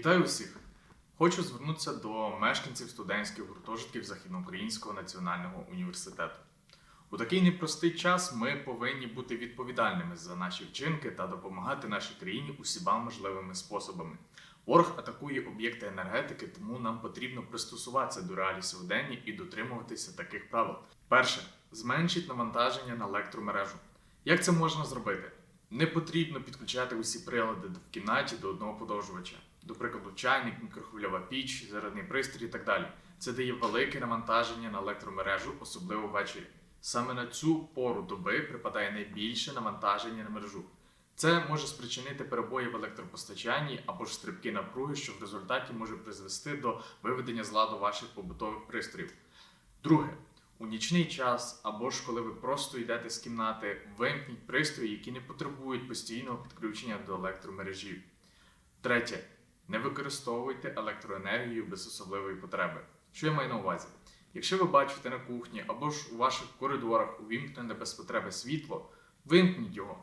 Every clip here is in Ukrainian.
Вітаю усіх! Хочу звернутися до мешканців студентських гуртожитків Західноукраїнського національного університету. У такий непростий час ми повинні бути відповідальними за наші вчинки та допомагати нашій країні усіма можливими способами. Ворог атакує об'єкти енергетики, тому нам потрібно пристосуватися до реалій сьогодення і дотримуватися таких правил. Перше, зменшіть навантаження на електромережу. Як це можна зробити? Не потрібно підключати усі прилади в кімнаті до одного подовжувача. До прикладу, чайник, мікрохвильова піч, зарядний пристрій і так далі. Це дає велике навантаження на електромережу, особливо ввечері. Саме на цю пору доби припадає найбільше навантаження на мережу. Це може спричинити перебої в електропостачанні або ж стрибки напруги, що в результаті може призвести до виведення з ладу ваших побутових пристроїв. Друге, у нічний час або ж коли ви просто йдете з кімнати, вимкніть пристрої, які не потребують постійного підключення до електромережі. Третє. Не використовуйте електроенергію без особливої потреби. Що я маю на увазі? Якщо ви бачите на кухні або ж у ваших коридорах увімкнене без потреби світло, вимкніть його.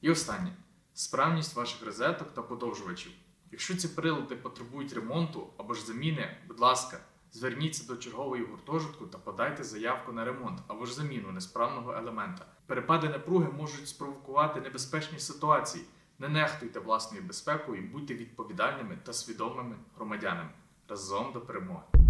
І останнє справність ваших розеток та подовжувачів. Якщо ці прилади потребують ремонту або ж заміни, будь ласка, зверніться до чергової гуртожитку та подайте заявку на ремонт або ж заміну несправного елемента. Перепади напруги можуть спровокувати небезпечні ситуації. Не нехтуйте власною безпекою будьте відповідальними та свідомими громадянами разом до перемоги.